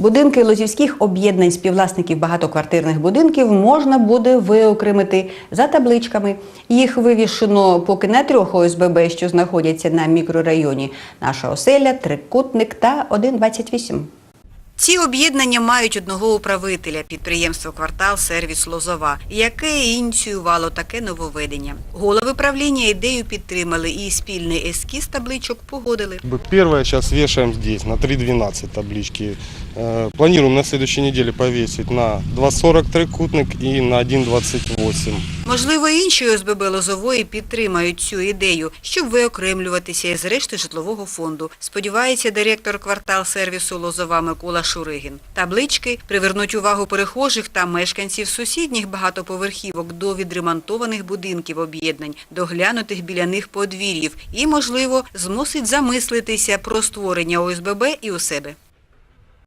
Будинки лозівських об'єднань співвласників багатоквартирних будинків можна буде виокремити за табличками. Їх вивішено поки на трьох ОСББ, що знаходяться на мікрорайоні. Наша оселя, трикутник та 128. Ці об'єднання мають одного управителя підприємство Квартал Сервіс Лозова, яке ініціювало таке нововведення. Голови правління ідею підтримали і спільний ескіз табличок погодили. Первое сейчас вешаем здесь, на 3.12 таблички. Э, Планируем на следующей неделе повесить на 2.40 трикутник и на 1.28. Можливо, інші ОСББ Лозової підтримають цю ідею, щоб виокремлюватися із решти житлового фонду. Сподівається директор квартал сервісу Лозова Микола Шуригін. Таблички привернуть увагу перехожих та мешканців сусідніх багатоповерхівок до відремонтованих будинків об'єднань, доглянутих біля них подвір'їв і, можливо, змусить замислитися про створення ОСББ і у себе.